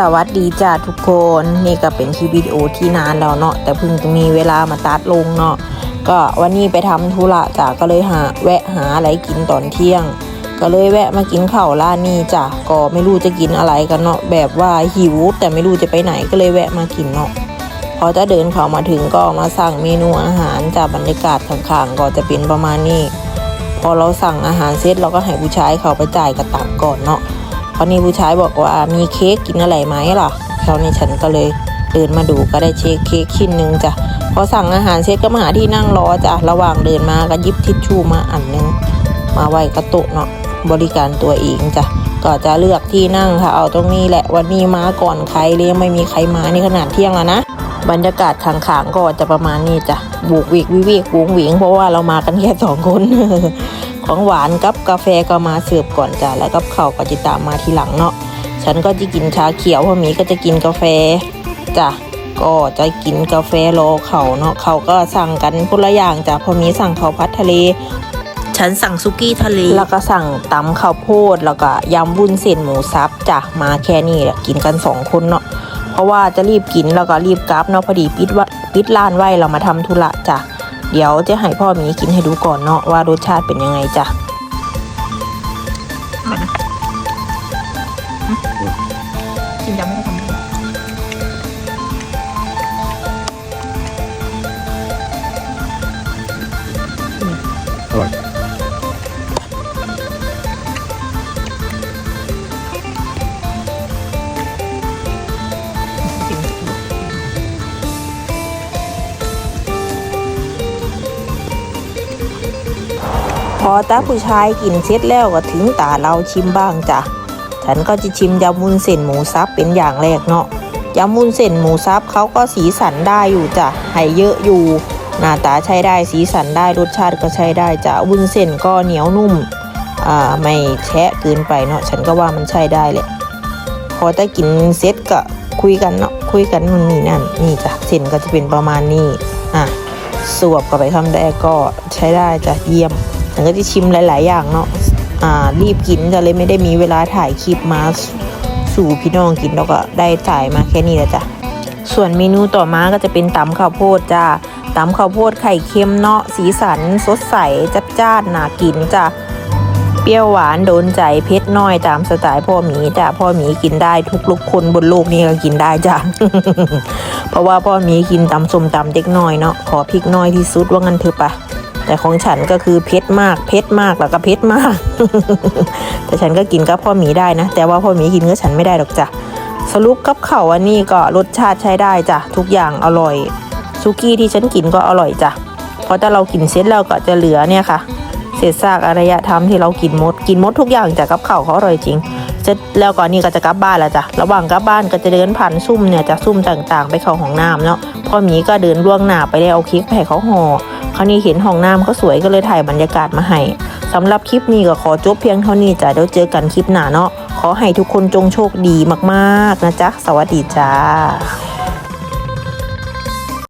สวัสดีจ้าทุกคนนี่ก็เป็นคลิปวิดีโอที่นานแล้วเนาะแต่เพิ่งจะมีเวลามาตัดลงเนาะก็วันนี้ไปทำธุระจ้ะก็เลยหาแวะหาอะไรกินตอนเที่ยง ก็เลยแวะมากินข้าวร้านนี้จ้ะก็ไม่รู้จะกินอะไรกันเนาะแบบว่าหิวแต่ไม่รู้จะไปไหนก็เลยแวะมากินเนาะพอจะเดินเข้ามาถึงก็มาสั่งเมนูอาหารจากบรรยากาศข้างๆก็จะเป็นประมาณนี้ พอเราสั่งอาหารเสร็จเราก็ให้ผู้ชายเขาไปจ่ายกระตังก่อนเนาะ คราวนี้ผู้ชายบอกว่ามีเค้กกินอะไรไหมล่ะคราวนี้ฉันก็เลยเดินมาดูก็ได้เช็คเค้กชิ้นหนึ่งจ้ะพอสั่งอาหารเสร็จก็มาหาที่นั่งรอจ้ะระหว่างเดินมาก็ยิบทิชชู่มาอันหนึงมาไว้กระตุกเนาะบริการตัวเองจ้ะก็จะเลือกที่นั่งค่ะ เอาตรงนี้แหละวันนี้มาก่อนใครเลยไม่มีใครมานี่ขนาดเที่ยงแล้วนะบรรยากาศขางๆก็จะประมาณนี้จ้ะบุกวิกวิเวกวงหวิงเพราะว่าเรามากันแค่สองคน ของหวานกับกาแฟก็มาเสิร์ฟก่อนจ้ะแล้วกับข้าวก็จะตามมาทีหลังเนาะฉันก็จะกินชาเขียวพ่อหมีก็จะกินกาแฟจ้ะก็จะกินกาแฟรอเขาเนาะเขาก็สั่งกันคนละอย่างจ้ะพ่อหมีสั่งข้าวพัดทะเล ฉันสั่งซุกี้ทะเล แล้วก็สั่งตำข้าวโพดแล้วก็ยำวุ้นเส้นหมูสับจ้ะมาแค่นี้แหละกินกันสองคนเนาะเพราะว่าจะรีบกินแล้วก็รีบกลับเนาะพอดีปิดว่าปิดร้านไว้เรามาทำธุระจ้ะ เดี๋ยวจะให้พ่อมีกินให้ดูก่อนเนาะว่ารสชาติเป็นยังไงจ้ะ พอตาผู้ชายกินเสร็จแล้วก็ถึงตาเราชิมบ้างจ้ะ ฉันก็จะชิมยำวุ้นเส้นหมูสับเป็นอย่างแรกเนาะยำวุ้นเส้นหมูสับเขาก็สีสันได้อยู่จ้ะให้เยอะอยู่ หน้าตาใช้ได้สีสันได้รสชาติก็ใช้ได้จ้ะวุ้นเส้นก็เหนียวนุ่มอ่าไม่แฉะเกินไปเนาะฉันก็ว่ามันใช้ได้แหละพอจะกินเสร็จก็คุยกันเนาะคุยกันนู่นนี่นั่นนี่จ้ะเส้นก็จะเป็นประมาณนี้อะสวบกับไปคำแรกก็ใช้ได้จ้ะเยี่ยม ฉันก็จะชิมหลาย ๆ อย่างเนาะอ่ารีบกินจะเลยไม่ได้มีเวลาถ่ายคลิปมาสู่พี่น้องกินแล้วก็ได้ถ่ายมาแค่นี้แหละจ้ะส่วนเมนูต่อมาก็จะเป็นตำข้าวโพดจ้าตำข้าวโพดไข่เค็มเนาะสีสันสดใสจัดจ้านน่ากินจ้ะเปรี้ยวหวานโดนใจเผ็ดน้อยตามสไตล์พ่อหมีจ้ะพ่อหมีกินได้ทุกลุกคนบนโลกนี้ก็กินได้จ้ะเพราะว่าพ่อหมีกินตำส้มตำเด็กน้อยเนาะขอพริกน้อยที่สุดว่างั้นเถอะปะ แต่ของฉันก็คือเผ็ดมากเผ็ดมากแล้วก็เผ็ดมาก แต่ฉันก็กินกับพ่อหมีได้นะ แต่ว่าพ่อหมีกินกับฉันไม่ได้หรอกจ้ะสรุปกับเขาอันนี้ก็รสชาติใช้ได้จ้ะทุกอย่างอร่อยซุกี้ที่ฉันกินก็อร่อยจ้ะเพราะถ้าเรากินเสร็จแล้วก็จะเหลือเนี่ยค่ะเศษซากอารยธรรมที่เรากินมดกินมดทุกอย่างจากกับเขาเขาอร่อยจริงจะแล้วก่อนนี้ก็จะกลับบ้านแล้วจ้ะระหว่างกลับบ้านก็จะเดินผ่านซุ่มเนี่ยจากซุ่มต่างๆ ไปเข้าห้องน้ำเนาะพ่อหมีก็เดินล่วงหน้าไปได้เอาเค้กไปให้เขาห่อ คราวนี้เห็นห้องน้ำก็สวยก็เลยถ่ายบรรยากาศมาให้สำหรับคลิปนี้ก็ขอจบเพียงเท่านี้จ้ะเดี๋ยวเจอกันคลิปหน้าเนาะขอให้ทุกคนจงโชคดีมากๆนะจ๊ะ สวัสดีจ้า